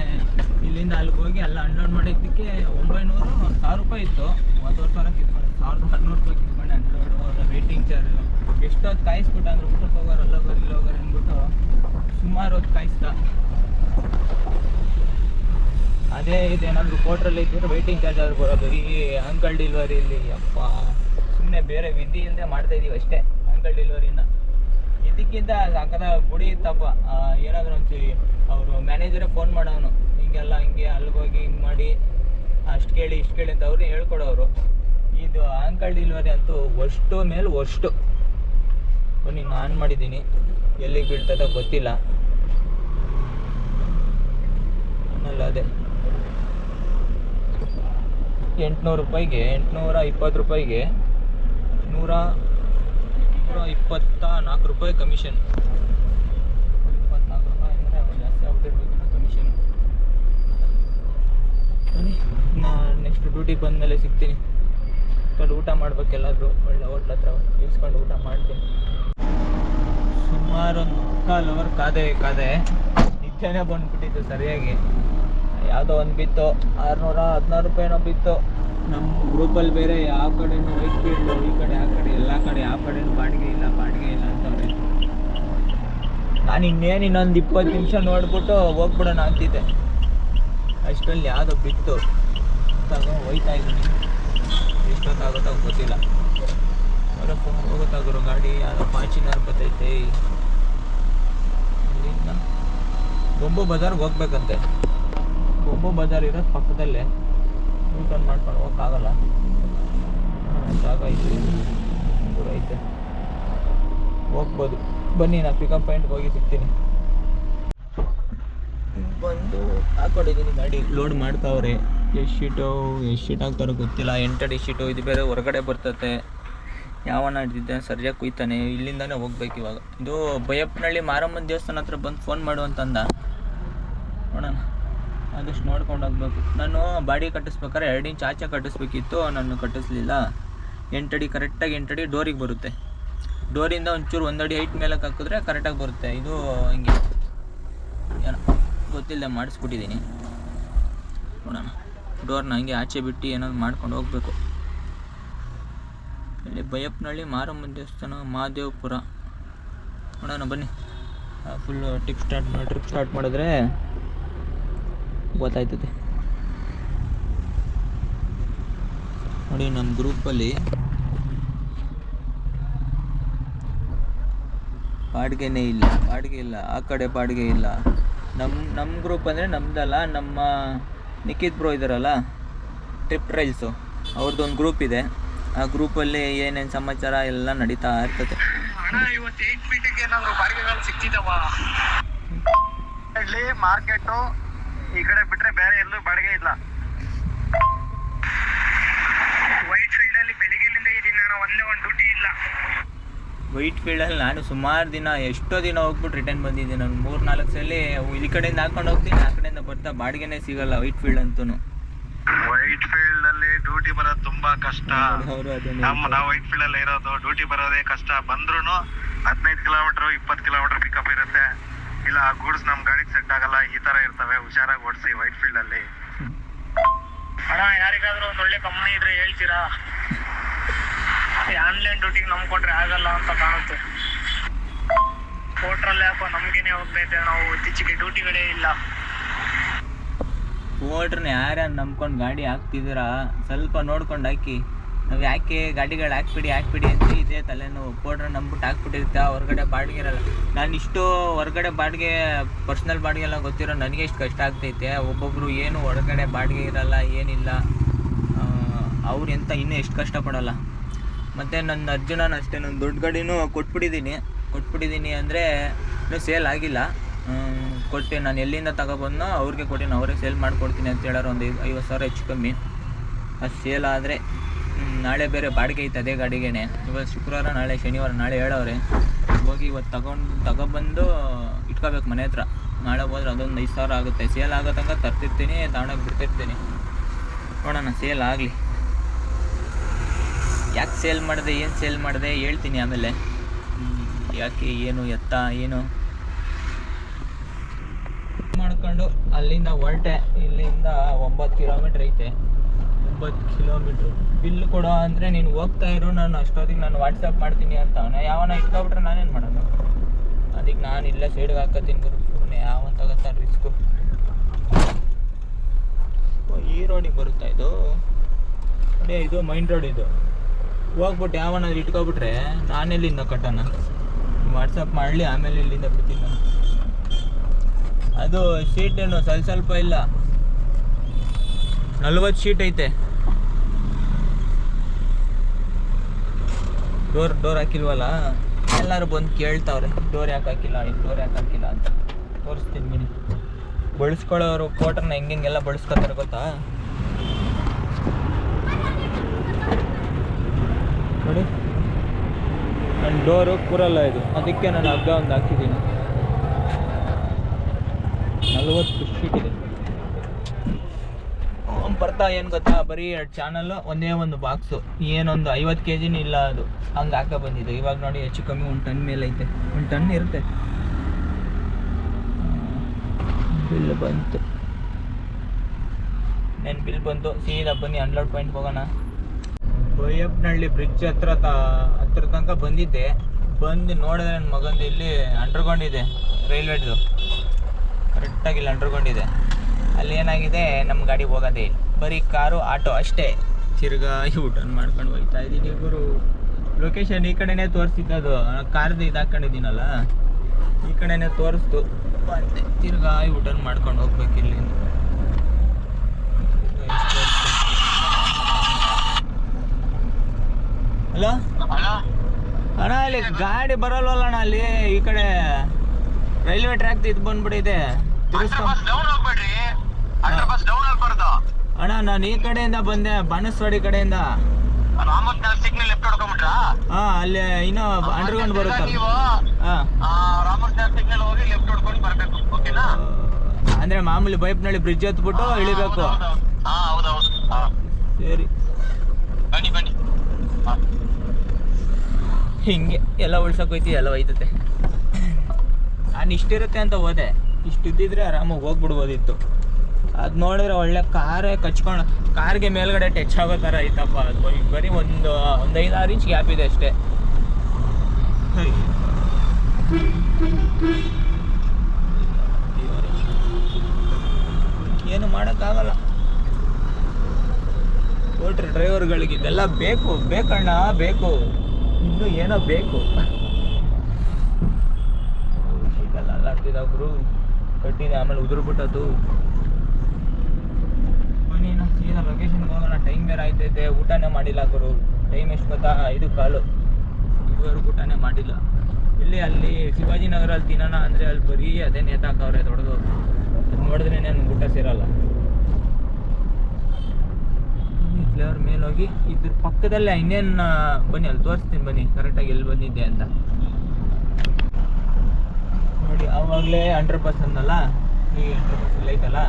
ಅಲ್ಲಿಗೆ ಹೋಗಿ ಅಲ್ಲ ಅನ್ಲೋಡ್ ಮಾಡಿದ್ದಕ್ಕೆ ಒಂಬೈನೂರು, ಸಾವಿರ ರೂಪಾಯಿ ಇತ್ತು. ಒಂದೂವರೆ ಸಾವಿರ ಕಿತ್ಕೊಂಡೆ ಸಾವಿರದ ಆರುನೂರು ರೂಪಾಯಿ ಕಿತ್ಕೊಂಡೆ ಅನ್ಲೋಡು ವೇಟಿಂಗ್ ಚಾರ್ಜ್ ಎಷ್ಟೊತ್ತು ಕಾಯಿಸ್ಬಿಟ್ಟು ಅಂದ್ರೆ ಊಟಕ್ಕೆ ಹೋಗೋರು, ಅಲ್ಲೋಗೋರು, ಇಲ್ಲೋಗೋರು ಅಂದ್ಬಿಟ್ಟು ಸುಮಾರು ಹೊತ್ತು ಕಾಯಿಸ್ದ. ಅದೇ ಇದೇನಾದರೂ ಕೋಟ್ರಲ್ಲಿ ಇದ್ದರೆ ವೇಟಿಂಗ್ ಚಾರ್ಜ್ ಆದ್ರೂ ಬರೋದು. ಈ ಅಂಕಲ್ ಇಲ್ಲಿ ಅಪ್ಪ. ಸುಮ್ಮನೆ ಬೇರೆ ವಿಧಿ ಇಲ್ಲದೆ ಮಾಡ್ತಾ ಇದೀವಿ ಅಷ್ಟೇ ಅಂಕಲ್ ಡಿಲ್ವರಿನ ಇದಕ್ಕಿಂತ ಅಕ್ಕದ ಗುಡಿ ಇತ್ತಪ್ಪ. ಏನಾದರೂ ಅಂತೀವಿ ಅವರು ಮ್ಯಾನೇಜರೇ ಫೋನ್ ಮಾಡೋನು. ಹಿಂಗೆಲ್ಲ ಹಿಂಗೆ ಅಲ್ಲಿಗೆ ಹೋಗಿ ಹಿಂಗೆ ಮಾಡಿ ಅಷ್ಟು ಕೇಳಿ ಇಷ್ಟು ಕೇಳಿ ಅಂತ ಅವ್ರು ಹೇಳ್ಕೊಡೋರು. ಇದು ಆಂಕಲ್ ಡಿಲ್ವರಿ ಅಂತೂ ಅಷ್ಟು ಮೇಲೆ ಬನ್ನಿ, ನಾನು ಮಾಡಿದ್ದೀನಿ. ಎಲ್ಲಿಗೆ ಬೀಳ್ತದೋ ಗೊತ್ತಿಲ್ಲ. ಆಮೇಲೆ ಅದೇ. ಎಂಟುನೂರು ರೂಪಾಯಿಗೆ, ಎಂಟುನೂರ ಇಪ್ಪತ್ತು ರೂಪಾಯಿಗೆ ನೂರ ನೂರ ಇಪ್ಪತ್ತ ನಾಲ್ಕು ರೂಪಾಯಿ ಕಮಿಷನ್ ಇಪ್ಪತ್ನಾಲ್ಕು ರೂಪಾಯಿ ಅಂದರೆ ಜಾಸ್ತಿ ಆಗ್ತಿರ್ಬೇಕು ಕಮಿಷನ್ ಬನ್ನಿ. ನೆಕ್ಸ್ಟ್ ಡ್ಯೂಟಿಗೆ ಬಂದಮೇಲೆ ಸಿಗ್ತೀನಿ. ಅಲ್ಲಿ ಊಟ ಮಾಡಬೇಕೆಲ್ಲಾದರೂ ಒಳ್ಳೆ ಹೋಟ್ಲ ಹತ್ರ ಇಸ್ಕೊಂಡು ಊಟ ಮಾಡ್ತೀನಿ. ಸುಮಾರು ಒಂದು ಮುಕ್ಕಾಲು ಅವರ್ ಕಾದೆ ಕಾದೆ ನಿದ್ದೆನೇ ಬಂದ್ಬಿಟ್ಟಿತ್ತು ಸರಿಯಾಗಿ. ಯಾವುದೋ ಒಂದು ಬಿತ್ತು. ಆರುನೂರ ಹದಿನಾರು ರೂಪಾಯಿನೋ ಬಿತ್ತು. ನಮ್ಮ ಗ್ರೂಪಲ್ಲಿ ಬೇರೆ ಯಾವ ಕಡೆನೂ ವೈಟ್ ಫೀಲ್ಡು ಈ ಕಡೆ, ಆ ಕಡೆ, ಎಲ್ಲ ಕಡೆ ಯಾವ ಕಡೆನೂ ಬಾಡಿಗೆ ಇಲ್ಲ ಬಾಡಿಗೆ ಇಲ್ಲ ಅಂತವ್ರೆ. ನಾನು ಇನ್ನೇನು ಇನ್ನೊಂದು ಇಪ್ಪತ್ತು ನಿಮಿಷ ನೋಡ್ಬಿಟ್ಟು ಹೋಗ್ಬಿಡೋಣ ಅಂತಿದ್ದೆ. ಅಷ್ಟರಲ್ಲಿ ಯಾವುದೋ ಬಿತ್ತು ತಗೋ ಹೋಯ್ತಾ ಇದ್ದೀನಿ. ಎಷ್ಟೊತ್ತಾಗುತ್ತೋ ಗೊತ್ತಿಲ್ಲ. ಅವರ ಫೋನ್ ಹೋಗುತ್ತಾಗ್ರು ಗಾಡಿ ಯಾರೋ ಫಾರ್ಚುನರ್ ಬರ್ತೈತೆ ಇಲ್ಲಿಂದ ಬೊಂಬು ಬಜಾರ್ಗೆ ಹೋಗ್ಬೇಕಂತೆ. ಬೊಂಬು ಬಜಾರ್ ಇರೋದು ಪಕ್ಕದಲ್ಲೇ. ಯೂಟರ್ನ್ ಮಾಡ್ಕೊಂಡು ಹೋಗೋಕ್ಕಾಗಲ್ಲ. ಜಾಗ ಐತೆ. ದೂರ ಐತೆ. ಹೋಗ್ಬೋದು. ಬನ್ನಿ ನಾನು ಪಿಕಪ್ ಪಾಯಿಂಟ್ಗೆ ಹೋಗಿ ಸಿಗ್ತೀನಿ. ಬಂದು ಹಾಕೊಂಡಿದ್ದೀನಿ ಗಾಡಿ. ಲೋಡ್ ಮಾಡ್ತಾವ್ರೆ. ಎಷ್ಟು ಶೀಟು ಎಷ್ಟು ಶೀಟ್ ಹಾಕ್ತಾರೋ ಗೊತ್ತಿಲ್ಲ. ಎಂಟಡಿ ಶೀಟು ಇದು ಬೇರೆ ಹೊರಗಡೆ ಬರ್ತತೆ. ಯಾವನ ಹಿಡ್ದಿದ್ದೆ? ಸರಿಯಾಗಿ ಕುಯ್ತಾನೆ. ಇಲ್ಲಿಂದಾನೇ ಹೋಗ್ಬೇಕು ಇವಾಗ. ಇದು ಬೈಯಪ್ಪನಹಳ್ಳಿ ಮಾರಮ್ಮನ ದೇವಸ್ಥಾನ ಹತ್ರ ಬಂದು ಫೋನ್ ಮಾಡು ಅಂತಂದ. ನೋಡೋಣ. ಆದಷ್ಟು ನೋಡ್ಕೊಂಡು ಹೋಗ್ಬೇಕು. ನಾನು ಬಾಡಿ ಕಟ್ಟಿಸ್ಬೇಕಾದ್ರೆ ಎರಡು ಇಂಚ್ ಆಚೆ ಕಟ್ಟಿಸ್ಬೇಕಿತ್ತು. ನಾನು ಕಟ್ಟಿಸ್ಲಿಲ್ಲ. ಎಂಟಡಿ ಕರೆಕ್ಟಾಗಿ ಎಂಟಡಿ ಡೋರಿಗೆ ಬರುತ್ತೆ. ಡೋರಿಂದ ಒಂಚೂರು ಒಂದಡಿ ಹೈಟ್ ಮೇಲೆ ಹಾಕಿದ್ರೆ ಕರೆಕ್ಟಾಗಿ ಬರುತ್ತೆ. ಇದು ಹಿಂಗೆ. ಏನೋ. ಗೊತ್ತಿಲ್ಲದೆ ಮಾಡಿಸ್ಬಿಟ್ಟಿದ್ದೀನಿ. ನೋಡೋಣ. ಡೋರ್ನ ಹಂಗೆ ಆಚೆ ಬಿಟ್ಟು ಏನಾದ್ರು ಮಾಡ್ಕೊಂಡು ಹೋಗ್ಬೇಕು. ಇಲ್ಲಿ ಬೈಯಪ್ಪನಹಳ್ಳಿ, ಮಾರಮ್ಮನ ದೇವಸ್ಥಾನ, ಮಹಾದೇವಪುರ. ನೋಡೋಣ, ಬನ್ನಿ. ಫುಲ್ ಟಿಪ್ ಸ್ಟಾರ್ಟ್ ಮಾಡಿ ಟ್ರಿಪ್ ಸ್ಟಾರ್ಟ್ ಮಾಡಿದ್ರೆ ಗೊತ್ತಾಯ್ತದೆ. ನೋಡಿ ನಮ್ಮ ಗ್ರೂಪಲ್ಲಿ ಬಾಡಿಗೆನೇ ಇಲ್ಲ. ಬಾಡಿಗೆ ಇಲ್ಲ. ಆ ಕಡೆ ಬಾಡಿಗೆ ಇಲ್ಲ. ನಮ್ಮ ನಮ್ಮ ಗ್ರೂಪ್ ಅಂದರೆ ನಮ್ಮದಲ್ಲ ನಮ್ಮ ನಿಖಿತ್ ಬ್ರೋ ಇದ್ದಾರಲ್ಲ ಟ್ರಿಪ್ ಟ್ರೈಲ್ಸು ಅವ್ರದ್ದು ಒಂದು ಗ್ರೂಪ್ ಇದೆ. ಆ ಗ್ರೂಪಲ್ಲಿ ಏನೇನು ಸಮಾಚಾರ ಎಲ್ಲ ನಡೀತಾ ಇರ್ತದೆ. ಇಲ್ಲಿ ಮಾರ್ಕೆಟು ಈ ಕಡೆ ಬಿಟ್ರೆ ಬೇರೆ ಎಲ್ಲೂ ಬಾಡಿಗೆ ಇಲ್ಲ. ವೈಟ್ ಫೀಲ್ಡ್ ಅಲ್ಲಿ ಬೆಳಿಗ್ಗೆಲಿಂದ ಇದೀನಿ ಒಂದೇ ಒಂದು ಡ್ಯೂಟಿ ಇಲ್ಲ. ವೈಟ್ ಫೀಲ್ಡಲ್ಲಿ ನಾನು ಸುಮಾರು ದಿನ ಎಷ್ಟೋ ದಿನ ಹೋಗ್ಬಿಟ್ಟು ರಿಟರ್ನ್ ಬಂದಿದ್ದೀನಿ ನಾನು ಮೂರು ನಾಲ್ಕು ಸಲ ಈ ಕಡೆಯಿಂದ ಹಾಕೊಂಡು ಹೋಗ್ತೀನಿ ಆ ಕಡೆಯಿಂದ ಬರ್ತಾ ಬಾಡಿಗೆನೇ ಸಿಗಲ್ಲ ವೈಟ್ ಫೀಲ್ಡ್ ಅಂತೂ ವೈಟ್ ಫೀಲ್ಡ್ ಅಲ್ಲಿ ಡ್ಯೂಟಿ ಬರೋದು ತುಂಬಾ ಕಷ್ಟ. ನಮ್ಮ ನಾವು ವೈಟ್ ಫೀಲ್ಡ್ ಅಲ್ಲಿ ಇರೋದು ಡ್ಯೂಟಿ ಬರೋದೇ ಕಷ್ಟ. ಬಂದ್ರು ಹದಿನೈದು ಕಿಲೋಮೀಟರ್ ಇಪ್ಪತ್ತು ಕಿಲೋಮೀಟರ್ ಪಿಕಪ್ ಇರುತ್ತೆ. ಇಲ್ಲ ಆ ಗೂಡ್ಸ್ ನಮ್ ಗಾಡಿಗೆ ಸೆಟ್ ಆಗಲ್ಲ ಈ ತರ ಇರ್ತವೆ ಹುಷಾರಾಗಿ ಓಡಿಸಿ ವೈಟ್ ಫೀಲ್ಡ್ ಅಲ್ಲಿ. ಅಣ್ಣ ಯಾರಿಗಾದ್ರೂ ಒಂದ್ ಒಳ್ಳೆ ಕಂಪ್ನಿ ಇದ್ರೆ ಹೇಳ್ತೀರಾ? ಆನ್ಲೈನ್ ಡ್ಯೂಟಿಗೆ ನಂಬ್ಕೊಂಡ್ರೆ ಆಗಲ್ಲ ಅಂತ ಕಾಣುತ್ತೆ. ಪೋರ್ಟ್ರಲ್ಲಿ ಯಾಕೋ ನಮ್ಗೇನೆ ಹೋಗ್ತೈತೆ ನಾವು ಇತ್ತೀಚೆಗೆ ಡ್ಯೂಟಿಗಳೇ ಇಲ್ಲ. ಓಟ್ರನ್ನ ಯಾರ್ಯಾರು ನಂಬ್ಕೊಂಡು ಗಾಡಿ ಹಾಕ್ತಿದ್ದೀರಾ? ಸ್ವಲ್ಪ ನೋಡ್ಕೊಂಡು ಹಾಕಿ. ನಾವು ಯಾಕೆ ಗಾಡಿಗಳು ಹಾಕ್ಬಿಡಿ ಹಾಕ್ಬಿಡಿ ಅಂತ ಇದೆ ತಲೆನೋವು. ಪೋಟ್ರ ನಂಬಿಟ್ಟು ಹಾಕ್ಬಿಟ್ಟಿರುತ್ತಾ ಹೊರಗಡೆ ಬಾಡಿಗೆ ಇರಲ್ಲ. ನಾನು ಇಷ್ಟು ಹೊರಗಡೆ ಬಾಡಿಗೆ ಪರ್ಸ್ನಲ್ ಬಾಡಿಗೆ ಎಲ್ಲ ಗೊತ್ತಿರೋ ನನಗೆ ಇಷ್ಟು ಕಷ್ಟ ಆಗ್ತೈತೆ. ಒಬ್ಬೊಬ್ಬರು ಏನು ಹೊರಗಡೆ ಬಾಡಿಗೆ ಇರಲ್ಲ, ಏನಿಲ್ಲ. ಅವ್ರು ಎಂತ ಇನ್ನೂ ಎಷ್ಟು ಕಷ್ಟಪಡಲ್ಲ ಮತ್ತು ನನ್ನ ಅರ್ಜುನನ ಅಷ್ಟೇ ನನ್ನ ದೊಡ್ಡ ಗಾಡಿನೂ ಕೊಟ್ಬಿಟ್ಟಿದ್ದೀನಿ. ಕೊಟ್ಬಿಟ್ಟಿದ್ದೀನಿ ಅಂದರೆ ಇನ್ನೂ ಸೇಲ್ ಆಗಿಲ್ಲ. ಕೊಟ್ಟೆ, ನಾನು ಎಲ್ಲಿಂದ ತಗೊಬಂದೋ ಅವ್ರಿಗೆ ಕೊಟ್ಟು, ನಾನು ಅವ್ರಿಗೆ ಸೇಲ್ ಮಾಡಿಕೊಡ್ತೀನಿ ಅಂತ ಹೇಳೋರು ಒಂದು ಐವ್- ಐವತ್ತು ಸಾವಿರ ಹೆಚ್ಚು ಕಮ್ಮಿ. ಅದು ಸೇಲ್ ಆದರೆ ನಾಳೆ ಬೇರೆ ಬಾಡಿಗೆ ಐತೆ ಅದೇ ಗಾಡಿಗೇನೆ. ಇವತ್ತು ಶುಕ್ರವಾರ, ನಾಳೆ ಶನಿವಾರ, ನಾಳೆ ಹೇಳೋರೆ. ಹೋಗಿ ಇವತ್ತು ತಗೊಂಡು, ತಗೊಬಂದು ಇಟ್ಕೋಬೇಕು ಮನೆ ಹತ್ರ. ನಾಳೆ ಹೋದ್ರೆ ಅದೊಂದು ಐದು ಸಾವಿರ ಆಗುತ್ತೆ. ಸೇಲ್ ಆಗೋ ತನಕ ತರ್ತಿರ್ತೀನಿ, ತಗೊಂಡೋಗಿ ಬಿಡ್ತಿರ್ತೀನಿ. ನೋಡೋಣ ಸೇಲ್ ಆಗಲಿ. ಯಾಕೆ ಸೇಲ್ ಮಾಡಿದೆ ಏನು ಸೇಲ್ ಮಾಡಿದೆ ಹೇಳ್ತೀನಿ ಆಮೇಲೆ. ಯಾಕೆ ಏನು ಎತ್ತ ಏನು? ಮಾಡ್ಕೊಂಡು ಅಲ್ಲಿಂದ ಹೊರಟೆ ಇಲ್ಲಿಂದ ಒಂಬತ್ತು ಕಿಲೋಮೀಟ್ರ್ ಐತೆ. ಒಂಬತ್ತು ಕಿಲೋಮೀಟ್ರ್ ಬಿಲ್ ಕೊಡೋ ಅಂದರೆ ನೀನು ಹೋಗ್ತಾ ಇರು ನಾನು ಅಷ್ಟೊತ್ತಿಗೆ ನಾನು ವಾಟ್ಸಪ್ ಮಾಡ್ತೀನಿ ಅಂತ ಅವನ ಯಾವನ ಇಟ್ಕೊಬಿಟ್ರೆ ನಾನೇನು ಮಾಡೋದು? ಅದಕ್ಕೆ ನಾನು ಇಲ್ಲೇ ಸೈಡ್ಗೆ ಹಾಕೋತೀನಿ ಗುರು ಸುಮ್ಮನೆ ಯಾವನ್ ತಗೋತ ರಿಸ್ಕು ಈ ರೋಡಿಗೆ ಬರುತ್ತಾ ಇದು? ಅದೇ ಇದು ಮೈನ್ ರೋಡ್ ಇದು. ಹೋಗ್ಬಿಟ್ಟು ಯಾವನಾದ್ರು ಇಟ್ಕೊಬಿಟ್ರೆ ನಾನೆಲ್ಲಿಂದ ಕಟ್ಟೋಣ? ವಾಟ್ಸಪ್ ಮಾಡಲಿ, ಆಮೇಲೆ ಇಲ್ಲಿಂದ ಬಿಡ್ತೀನಿ ನಾನು. ಅದು ಶೀಟ್ ಏನು, ಸ್ವಲ್ಪ ಸ್ವಲ್ಪ ಇಲ್ಲ. ನಲ್ವತ್ತು ಶೀಟ್ ಐತೆ. ಡೋರ್ ಡೋರ್ ಹಾಕಿಲ್ವಲ್ಲ? ಎಲ್ಲರೂ ಬಂದು ಕೇಳ್ತಾವ್ರೆ ಡೋರ್ ಯಾಕೆ ಹಾಕಿಲ್ಲ ಡೋರ್ ಯಾಕೆ ಹಾಕಿಲ್ಲ ಅಂತ. ತೋರಿಸ್ತೀನಿ ಬಿಡಿ. ಬಳಸ್ಕೊಳ್ಳೋರು ಕೋಟರ್ನ ಹೆಂಗೆಲ್ಲ ಬಳಸ್ಕೊತಾರೆ ಗೊತ್ತಾ ನೋಡಿ ನನ್ನ ಡೋರು ಕೂರಲ್ಲ ಇದು. ಅದಕ್ಕೆ ನಾನು ಹಗ್ಗ ಒಂದು ಹಾಕಿದ್ದೀನಿ. ನಲ್ವತ್ತು ಫೀಟ್ ಇದೆ. ಬರ್ತಾ ಏನು ಗೊತ್ತಾ? ಬರೀ ಎರಡು ಚಾನಲ್ ಒಂದೇ ಒಂದು ಬಾಕ್ಸು. ಏನೊಂದು ಐವತ್ತು ಕೆ ಜಿನೂ ಇಲ್ಲ ಅದು. ಹಂಗೆ ಹಾಕ ಬಂದಿದೆ. ಇವಾಗ ನೋಡಿ ಹೆಚ್ಚು ಕಮ್ಮಿ ಒಂದು ಟನ್ ಮೇಲೆ ಐತೆ ಒಂದು ಟನ್ ಇರುತ್ತೆ. ಬಿಲ್ ಬಂತು. ನೆನ್ ಬಿಲ್ ಬಂತು. ಸೀದಾ ಬನ್ನಿ ಅನ್ಲೋಡ್ ಪಾಯಿಂಟ್ ಹೋಗೋಣ. ಬೈಯಪ್ಪನಹಳ್ಳಿ ಬ್ರಿಡ್ಜ್ ಹತ್ರ ತ, ಹತ್ರ ತನಕ ಬಂದಿದ್ದೆ. ಬಂದು ನೋಡಿದ್ರೆ ನನ್ನ ಮಗಂದು ಇಲ್ಲಿ ಅಂಡರ್ಗೊಂಡಿದೆ ರೈಲ್ವೆದು ಕರೆಕ್ಟಾಗಿ ಇಲ್ಲಿ ಅಂಡರ್ಗೊಂಡಿದೆ ಅಲ್ಲಿ ಏನಾಗಿದೆ ನಮ್ಮ ಗಾಡಿ ಹೋಗೋದೇ ಇಲ್ಲ. ಬರೀ ಕಾರು, ಆಟೋ ಅಷ್ಟೇ. ತಿರ್ಗಾ ಯೂಟರ್ನ್ ಮಾಡ್ಕೊಂಡು ಹೋಗ್ತಾ ಇದ್ದೀನಿ ಗುರು. ಲೊಕೇಶನ್ ಈ ಕಡೆನೇ ಅದು ಕಾರ್ದು ಇದು ಹಾಕೊಂಡಿದ್ದೀನಲ್ಲ? ಈ ಕಡೆನೇ ತೋರಿಸ್ತು ತಿರ್ಗಾ ಯೂಟರ್ನ್ ಮಾಡ್ಕೊಂಡು ಹೋಗ್ಬೇಕು ಇಲ್ಲಿಂದ. ಹಲೋ? ಅಣ್ಣ ಅಲ್ಲಿ ಗಾಡಿ ಬರಲ್ವಲ್ಲ ಅಣ್ಣ ಅಲ್ಲಿ ಈ ಕಡೆ ರೈಲ್ವೆ ಟ್ರ್ಯಾಕ್ ಇದು ಬಂದ್ಬಿಟ್ಟಿದೆ. ಅಣ್ಣ ನಾನು ಈ ಕಡೆಯಿಂದ ಬಂದೆ ಬಾಣಸ್ವಾಡಿ ಕಡೆಯಿಂದ. ಹಾ ಅಲ್ಲಿ ಇನ್ನೂ ಅಂಡರ್ಗ್ರೌಂಡ್ ಬರುತ್ತೆ ಅಂದ್ರೆ ಮಾಮೂಲಿ ಬೈಪ್ನಳ್ಳಿ ಬ್ರಿಡ್ಜ್ ಹತ್ಬಿಟ್ಟು ಇಳಿಬೇಕು. ಸರಿ. ಬನ್ನಿ ಬನ್ನಿ. ಹಿಂಗೆ ಎಲ್ಲ ಹೋಯ್ತಿ, ಎಲ್ಲ ಒಯ್ತತೆ ನಾನು ಇಷ್ಟಿರುತ್ತೆ ಅಂತ ಹೋದೆ. ಇಷ್ಟು ಇದ್ದಿದ್ರೆ ಆರಾಮಾಗಿ ಹೋಗ್ಬಿಡ್ಬೋದಿತ್ತು. ಅದು ನೋಡಿದ್ರೆ ಒಳ್ಳೆ ಕಾರೇ ಕಚ್ಕೊಂಡು, ಕಾರ್ಗೆ ಮೇಲ್ಗಡೆ ಟಚ್ ಆಗೋ ಥರ ಐತಪ್ಪ. ಅದು ಬರೀ ಒಂದು ಒಂದು ಐದಾರು ಇಂಚ್ ಗ್ಯಾಪ್ ಇದೆ ಅಷ್ಟೇ. ಏನು ಮಾಡೋಕ್ಕಾಗಲ್ಲ. ಓಟ್ರಿ ಡ್ರೈವರ್ಗಳಿಗೆ ಇದೆಲ್ಲ ಬೇಕು, ಬೇಕಣ್ಣ, ಬೇಕು. ಇನ್ನು ಏನೋ ಬೇಕು. ಅಲ್ಲಾಡ್ತಿದ್ದಾವ ಗುರು. ಕಟ್ಟಿದೆ, ಆಮೇಲೆ ಉದುರ್ಬಿಟ್ಟದ್ದು. ಬನ್ನಿ ನಾ ಸೀದಾ ಲೊಕೇಶನ್ಗೆ ಹೋಗೋಣ. ಟೈಮ್ ಬೇರೆ ಆಯ್ತೈತೆ. ಊಟನೇ ಮಾಡಿಲ್ಲ ಗುರು. ಟೈಮ್ ಎಷ್ಟು ಗೊತ್ತಾ? ಐದು ಕಾಲು. ಇದುವರೆಗೂ ಊಟನೇ ಮಾಡಿಲ್ಲ. ಇಲ್ಲಿ, ಅಲ್ಲಿ ಶಿವಾಜಿನಗರಲ್ಲಿ ತಿನ್ನೋಣ ಅಂದರೆ ಅಲ್ಲಿ ಬರೀ ಅದೇ ನೇತಾಕವ್ರೆ ದೊಡ್ಡದು. ನೋಡಿದ್ರೆ ನನಗೆ ಊಟ ಸೇರಲ್ಲ. ಫ್ಲೇವರ್ ಮೇಲೆ ಹೋಗಿ ಇದ್ರ ಪಕ್ಕದಲ್ಲೇ ಇನ್ನೇನು ಬನ್ನಿ, ಅಲ್ಲಿ ತೋರಿಸ್ತೀನಿ ಬನ್ನಿ. ಕರೆಕ್ಟಾಗಿ ಎಲ್ಲಿ ಬಂದಿದ್ದೆ ಅಂತ. ನೋಡಿ, ಆವಾಗಲೇ ಅಂಡರ್ ಪಾಸ್ ಅಂದಲ್ಲ ಈಗ ಅಂಡರ್ ಪಾಸ್ ಇಲ್ಲಿ ಐತಲ್ಲ?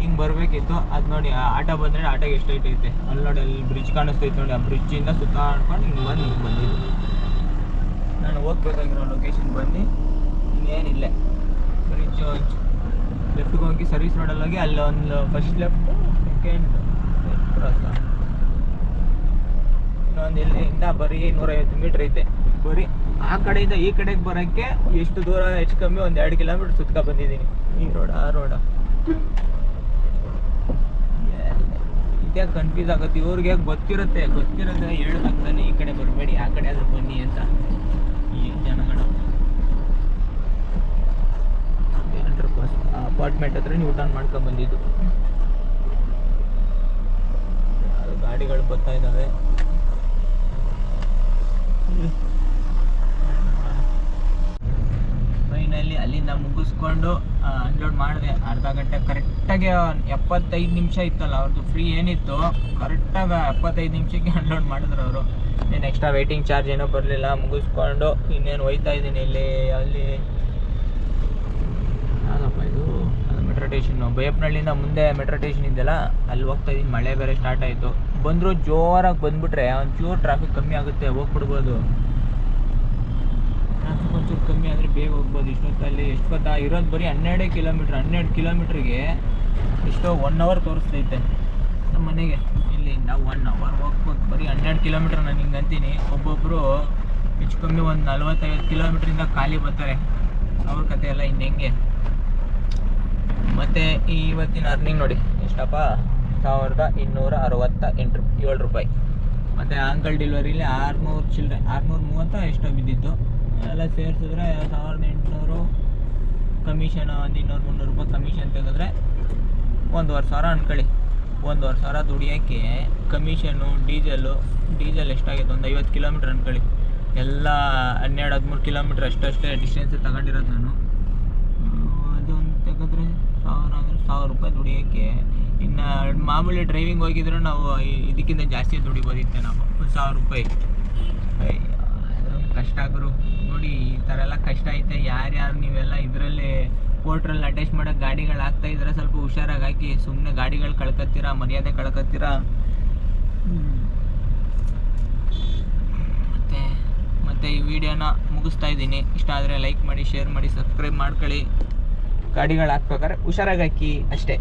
ಹಿಂಗೆ ಬರಬೇಕಿತ್ತು. ಅದು ನೋಡಿ ಆಟೋ ಬಂದರೆ ಆಟೋಗೆ ಎಷ್ಟು ಐಟ್ ಐತೆ. ಅಲ್ಲಿ ನೋಡಿ, ಅಲ್ಲಿ ಬ್ರಿಡ್ಜ್ ಕಾಣಿಸ್ತೈತೆ ನೋಡಿ. ಆ ಬ್ರಿಡ್ಜಿಂದ ಸುತ್ತಾಡ್ಕೊಂಡು ಹಿಂಗೆ ಬಂದು ಹಿಂಗೆ ಬಂದಿದ್ದು. ನಾನು ಹೋಗ್ಬೇಕಾಗಿರೋ ಲೊಕೇಶನ್ ಬನ್ನಿ. ಇನ್ನೇನಿಲ್ಲ. ಬ್ರಿಡ್ಜ್ ಲೆಫ್ಟ್ಗೆ ಹೋಗಿ ಸರ್ವಿಸ್ ರೋಡಲ್ಲಿ ಹೋಗಿ ಅಲ್ಲಿ ಒಂದು ಫಸ್ಟ್ ಲೆಫ್ಟ್ ಸೆಕೆಂಡ್ ಕ್ರಾಸ್ ಇನ್ನೊಂದು ಇಲ್ಲಿಂದ ಬರೀ ನೂರೈವತ್ತು ಮೀಟರ್ ಐತೆ. ಬರೀ ಆ ಕಡೆಯಿಂದ ಈ ಕಡೆಗೆ ಬರೋಕ್ಕೆ ಎಷ್ಟು ದೂರ ಹೆಚ್ಚು ಕಮ್ಮಿ ಒಂದು ಎರಡು ಕಿಲೋಮೀಟರ್ ಸುತ್ಕೊ ಬಂದಿದ್ದೀನಿ. ಈ ರೋಡ ಆ ರೋಡ ಇದೇ ಕನ್ಫ್ಯೂಸ್ ಆಗುತ್ತೆ? ಇವ್ರಿಗೆ ಗೊತ್ತಿರುತ್ತೆ? ಗೊತ್ತಿರುತ್ತೆ ಹೇಳ್ದಾಗ್ತಾನೆ ಈ ಕಡೆ ಬರಬೇಡಿ, ಆ ಕಡೆ ಆದ್ರೂ ಬನ್ನಿ ಅಂತ. ಈ ಜನಗಳು. ಅಪಾರ್ಟ್ಮೆಂಟ್ ಹತ್ರ ನೀವು ಟರ್ನ್ ಮಾಡ್ಕೊಂಡ್ ಬಂದಿದ್ದು ಯಾರೋ ಗಾಡಿಗಳು ಬರ್ತಾ ಇದ್ದಾವೆ ಫೈನಲಿ ಅಲ್ಲಿಂದ ಮುಗಿಸ್ಕೊಂಡು ಅನ್ಲೋಡ್ ಮಾಡಿದೆ. ಅರ್ಧ ಗಂಟೆ ಕರೆಕ್ಟಾಗಿ ಎಪ್ಪತ್ತೈದು ನಿಮಿಷ ಇತ್ತಲ್ಲ ಅವ್ರದ್ದು ಫ್ರೀ ಏನಿತ್ತು ಕರೆಕ್ಟಾಗಿ ಎಪ್ಪತ್ತೈದು ನಿಮಿಷಕ್ಕೆ ಅನ್ಲೋಡ್ ಮಾಡಿದ್ರು ಅವರು. ಏನು ಎಕ್ಸ್ಟ್ರಾ ವೆಯ್ಟಿಂಗ್ ಚಾರ್ಜ್ ಏನೂ ಬರಲಿಲ್ಲ, ಮುಗಿಸ್ಕೊಂಡು, ಇನ್ನೇನು ಹೋಯ್ತಾ ಇದ್ದೀನಿ ಇಲ್ಲಿ, ಅಲ್ಲಿ. ಯಾವ್ದಪ್ಪ ಇದು ಮೆಟ್ರೋ ಸ್ಟೇಷನ್ನು ಬೈಯಪ್ಪನಹಳ್ಳಿಯಿಂದ ಮುಂದೆ ಮೆಟ್ರೋ ಸ್ಟೇಷನ್ ಇದೆಯಲ್ಲ, ಅಲ್ಲಿ ಹೋಗ್ತಾ ಇದ್ದೀನಿ. ಮಳೆ ಬೇರೆ ಸ್ಟಾರ್ಟ್ ಆಯಿತು. ಬಂದರೂ ಜೋರಾಗಿ ಬಂದ್ಬಿಟ್ರೆ ಒಂಚೂರು ಟ್ರಾಫಿಕ್ ಕಮ್ಮಿ ಆಗುತ್ತೆ, ಹೋಗ್ಬಿಡ್ಬೋದು. ಟ್ರಾಫಿಕ್ ಒಂಚೂರು ಕಮ್ಮಿ ಆದರೆ ಬೇಗ ಹೋಗ್ಬೋದು. ಇಷ್ಟೊತ್ತಲ್ಲಿ ಎಷ್ಟು ಗೊತ್ತಾ? ಇರೋದು ಬರೀ ಹನ್ನೆರಡೇ ಕಿಲೋಮೀಟ್ರ್, ಹನ್ನೆರಡು ಕಿಲೋಮೀಟ್ರಿಗೆ ಎಷ್ಟೋ ಒನ್ ಅವರ್ ತೋರಿಸ್ತೈತೆ. ನಮ್ಮ ಮನೆಗೆ. ಇಲ್ಲಿಂದ ಒನ್ ಅವರ್ ಹೋಗ್ಬೋದು. ಬರೀ ಹನ್ನೆರಡು ಕಿಲೋಮೀಟ್ರ್ ನಾನು ಹಿಂಗೆ ಅಂತೀನಿ. ಒಬ್ಬೊಬ್ಬರು ಹೆಚ್ಚು ಕಮ್ಮಿ ಒಂದು ನಲ್ವತ್ತೈದು ಕಿಲೋಮೀಟ್ರಿಂದ ಖಾಲಿ ಬರ್ತಾರೆ. ಅವ್ರ ಕತೆ ಎಲ್ಲ ಇನ್ನು ಹೆಂಗೆ. ಮತ್ತು ಇವತ್ತಿನ ಅರ್ನಿಂಗ್ ನೋಡಿ ಎಷ್ಟಪ್ಪ ಸಾವಿರದ ಇನ್ನೂರ ಅರವತ್ತ ಎಂಟು ಏಳು ರೂಪಾಯಿ. ಮತ್ತು ಆಂಕಲ್ ಡೆಲಿವರಿಲಿ ಆರುನೂರು ಚಿಲ್ಲರೆ ಆರುನೂರು ಮೂವತ್ತ ಎಷ್ಟೋ ಬಿದ್ದಿತ್ತು. ಎಲ್ಲ ಸೇರಿಸಿದ್ರೆ ಸಾವಿರದ ಎಂಟುನೂರು ಕಮಿಷನ್, ಒಂದು ಇನ್ನೂರು ಮುನ್ನೂರು ರೂಪಾಯಿ ಕಮಿಷನ್ ತೆಗೆದ್ರೆ ಒಂದುವರೆ ಸಾವಿರ ಅನ್ಕೊಳ್ಳಿ. ಒಂದುವರೆ ಸಾವಿರ ದುಡಿಯೋಕ್ಕೆ ಕಮಿಷನು ಡೀಸೆಲ್ಲು ಡೀಸೆಲ್ ಎಷ್ಟಾಗೈತೆ ಒಂದು ಐವತ್ತು ಕಿಲೋಮೀಟ್ರ್ ಅನ್ಕೊಳ್ಳಿ. ಎಲ್ಲ ಹನ್ನೆರಡು, ಹದಿಮೂರು ಕಿಲೋಮೀಟ್ರ್ ಅಷ್ಟಷ್ಟೇ ಡಿಸ್ಟೆನ್ಸ್ ತಗೊಂಡಿರೋದು ನಾನು. ಅದೊಂದು ತೆಗೆದ್ರೆ ಸಾವಿರ ಅಂದರೆ ಸಾವಿರ ರೂಪಾಯಿ ದುಡಿಯೋಕ್ಕೆ ಇನ್ನು ಮಾಮೂಲಿ ಡ್ರೈವಿಂಗ್ ಹೋಗಿದ್ರು ನಾವು ಇದಕ್ಕಿಂತ ಜಾಸ್ತಿ ದುಡಿಬೋದಿತ್ತೆ ನಾವು. ಒಂದು ಸಾವಿರ ರೂಪಾಯಿ. ಕಷ್ಟ ಗುರು. ನೋಡಿ, ಈ ಥರ ಎಲ್ಲ ಕಷ್ಟ ಐತೆ. ಯಾರ್ಯಾರು ನೀವೆಲ್ಲ ಇದರಲ್ಲಿ ಪೋರ್ಟ್ರಲ್ಲಿ ಅಟ್ಯಾಚ್ ಮಾಡೋ ಗಾಡಿಗಳು ಆಗ್ತಾ ಇದ್ರೆ ಸ್ವಲ್ಪ ಹುಷಾರಾಗಿ ಹಾಕಿ ಸುಮ್ಮನೆ ಗಾಡಿಗಳು ಕಳ್ಕೊತೀರಾ ಮರ್ಯಾದೆ ಕಳ್ಕೊತೀರಾ ಮತ್ತೆ ಮತ್ತೆ ಈ ವಿಡಿಯೋನ ಮುಗಿಸ್ತಾ ಇದ್ದೀನಿ. ಇಷ್ಟ ಆದರೆ ಲೈಕ್ ಮಾಡಿ ಶೇರ್ ಮಾಡಿ ಸಬ್ಸ್ಕ್ರೈಬ್ ಮಾಡ್ಕೊಳ್ಳಿ. ಗಾಡಿಗಳು ಹಾಕ್ಬೇಕಾದ್ರೆ ಹುಷಾರಾಗಿ ಹಾಕಿ ಅಷ್ಟೇ.